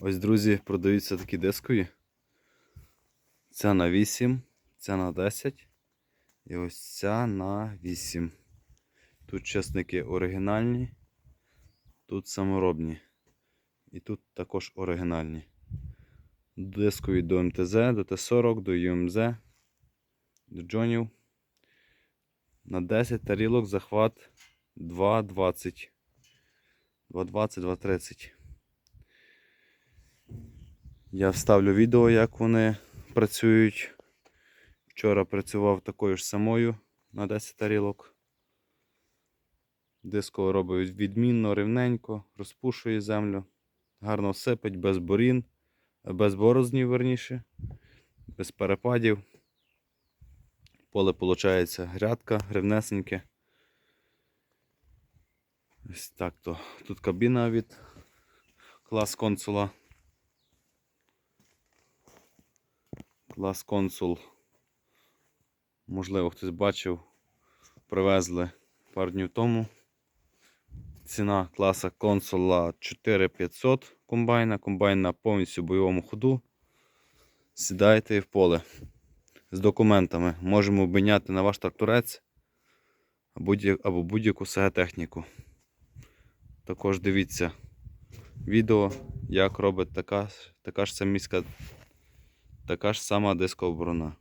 Ось, друзі, продаються такі дискові. Ця на 8, ця на 10 і ось ця на 8. Тут чесники оригінальні, тут саморобні. І тут також оригінальні. Дискові до МТЗ, до Т40, до ЮМЗ, до Джонів. На 10 тарілок захват 2,20. 2,20, 2,30. Я вставлю відео, як вони працюють. Вчора працював такою ж самою на 10 тарілок. Диско робить відмінно, рівненько, розпушує землю. Гарно сипить, без борін, без борознів, верніше, без перепадів. Поле виходить грядка, рівнесеньке. Ось так то. Тут кабіна від клас консула. Клас консул. Можливо, хтось бачив. Привезли пару днів тому. Ціна класа консула 4500 комбайна. Комбайн на повністю бойовому ходу. Сідайте в поле з документами. Можемо обміняти на ваш тракторець або будь-яку СГ-техніку. Також дивіться відео, як робить така, така ж саміська, така ж сама дискова оборона.